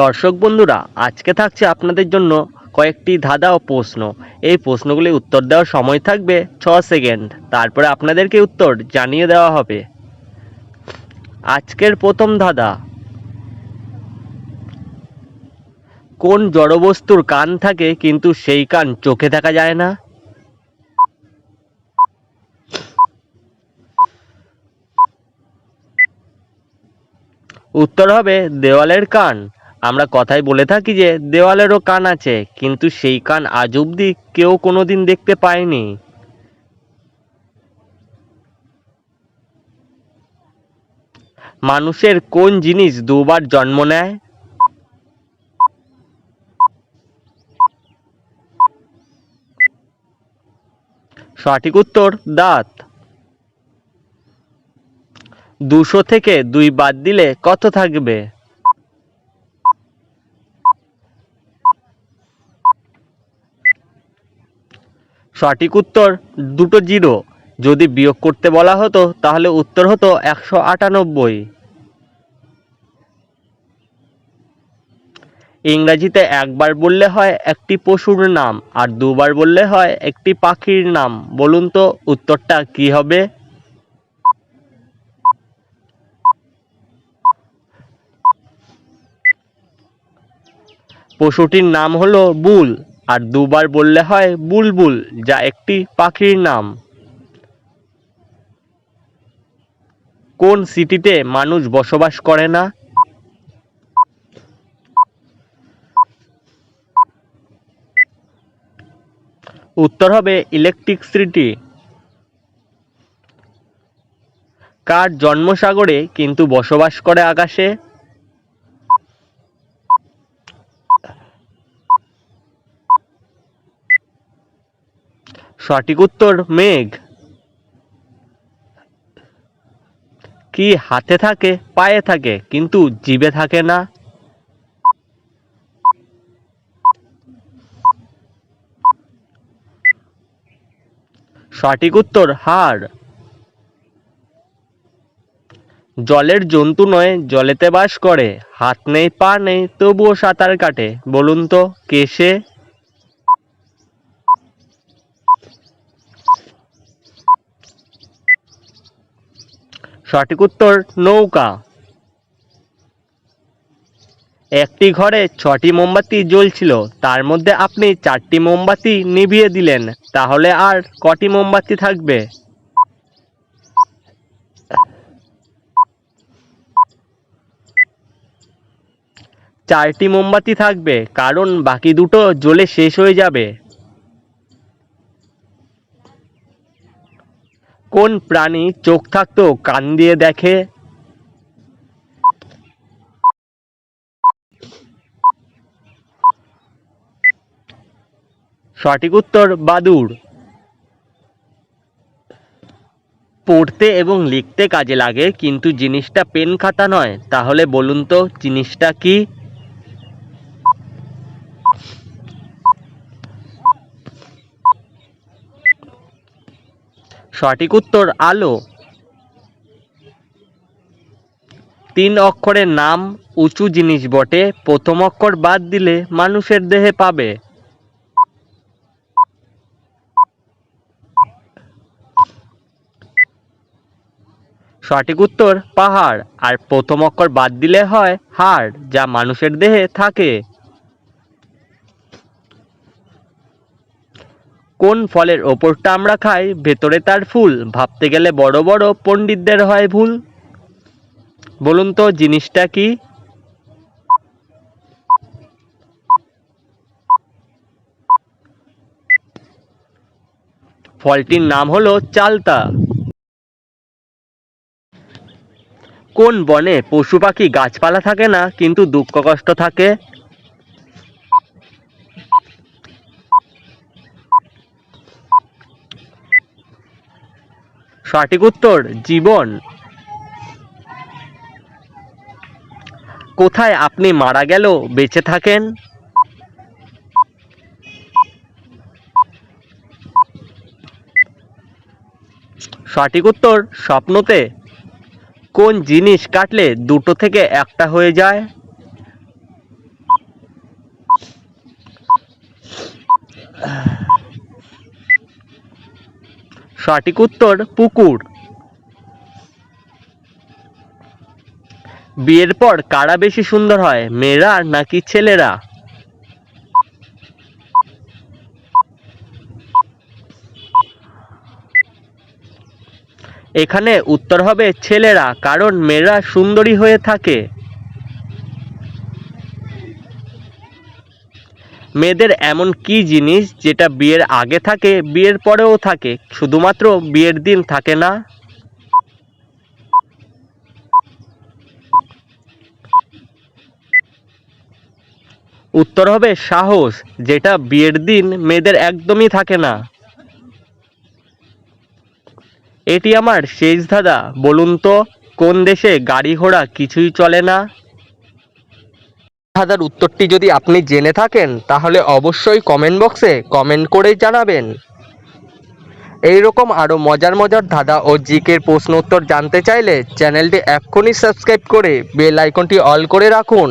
দর্শক বন্ধুরা, আজকে থাকছে আপনাদের জন্য কয়েকটি ধাঁধা ও প্রশ্ন। এই প্রশ্নগুলি উত্তর দেওয়ার সময় থাকবে ছ সেকেন্ড। তারপরে আপনাদেরকে উত্তর জানিয়ে দেওয়া হবে। আজকের প্রথম ধাঁধা। কোন জড়বস্তুর কান থাকে কিন্তু সেই কান চোখে দেখা যায় না? উত্তর হবে দেওয়ালের কান। আমরা কথায় বলে থাকি যে, দেওয়ালেরও কান আছে, কিন্তু সেই কান আজ অবধি কেউ কোনোদিন দেখতে পায়নি। মানুষের কোন জিনিস দুবার জন্ম নেয়? সঠিক উত্তর, দাঁত। দুশো থেকে দুই বাদ দিলে কত থাকবে? সঠিক উত্তর দুটো জিরো। যদি বিয়োগ করতে বলা হতো, তাহলে উত্তর হতো একশো আটানব্বই। ইংরাজিতে একবার বললে হয় একটি পশুর নাম, আর দুবার বললে হয় একটি পাখির নাম। বলুন তো, উত্তরটা কি হবে? পশুটির নাম হলো বুল। আর দুবার বললে হয় বুলবুল, যা একটি পাখির নাম। কোন সিটিতে মানুষ বসবাস করে না? উত্তর হবে ইলেকট্রিক সিটি। কার জন্মসাগরে কিন্তু বসবাস করে আকাশে? সঠিক উত্তর, মেঘ। কি হাতে থাকে, পায়ে থাকে, কিন্তু জিভে থাকে না? সঠিক উত্তর, হাড়। জলের জন্তু নয়, জলেতে বাস করে। হাত নেই, পা নেই, তবুও সাঁতার কাটে। বলুন তো, কে সঠিক উত্তর, নৌকা। একটি ঘরে ছটি মোমবাতি জ্বলছিল, তার মধ্যে আপনি চারটি মোমবাতি নিভিয়ে দিলেন, তাহলে আর কটি মোমবাতি থাকবে? চারটি মোমবাতি থাকবে, কারণ বাকি দুটো জ্বলে শেষ হয়ে যাবে। কোন প্রাণী চোখ থাকতেও কান দিয়ে দেখে? সঠিক উত্তর, বাদুড়। পড়তে এবং লিখতে কাজে লাগে, কিন্তু জিনিসটা পেন খাতা নয়। তাহলে বলুন তো, জিনিসটা কি? সঠিক উত্তর আলো। তিন অক্ষরের নাম, উঁচু জিনিস বটে, প্রথম অক্ষর বাদ দিলে মানুষের দেহে পাবে। সঠিক উত্তর পাহাড়, আর প্রথম অক্ষর বাদ দিলে হয় হাড়, যা মানুষের দেহে থাকে। কোন ফলের ওপরটা আমরা খাই, ভেতরে তার ফুল। ভাবতে গেলে বড় বড় পণ্ডিতদের হয় ভুল। বলুন তো, জিনিসটা কি? ফলটির নাম হলো চালতা। কোন বনে পশু পাখি গাছপালা থাকে না, কিন্তু দুঃখ কষ্ট থাকে? সঠিক উত্তর, জীবন। কোথায় আপনি মারা গেলেও বেঁচে থাকেন? সঠিক উত্তর, স্বপ্নতে। কোন জিনিস কাটলে দুটো থেকে একটা হয়ে যায়? সঠিক উত্তর পুকুর। বিয়ের পর কারা বেশি সুন্দর হয়, মেয়েরা নাকি ছেলেরা? এখানে উত্তর হবে ছেলেরা, কারণ মেয়েরা সুন্দরী হয়ে থাকে। মেয়েদের এমন কি জিনিস যেটা বিয়ের আগে থাকে, বিয়ের পরেও থাকে? শুধুমাত্র বিয়ের দিন থাকে না? উত্তর হবে সাহস, যেটা বিয়ের দিন মেয়েদের একদমই থাকে না। এটি আমার শেষ দাদা বলুন তো, কোন দেশে গাড়ি ঘোড়া কিছুই চলে না? দাদার উত্তরটি যদি আপনি জেনে থাকেন, তাহলে অবশ্যই কমেন্ট বক্সে কমেন্ট করে জানাবেন। এই রকম আরও মজার মজার ধাঁধা ও জিকের প্রশ্ন উত্তর জানতে চাইলে চ্যানেলটি এক্ষুনি সাবস্ক্রাইব করে বেল আইকনটি অল করে রাখুন।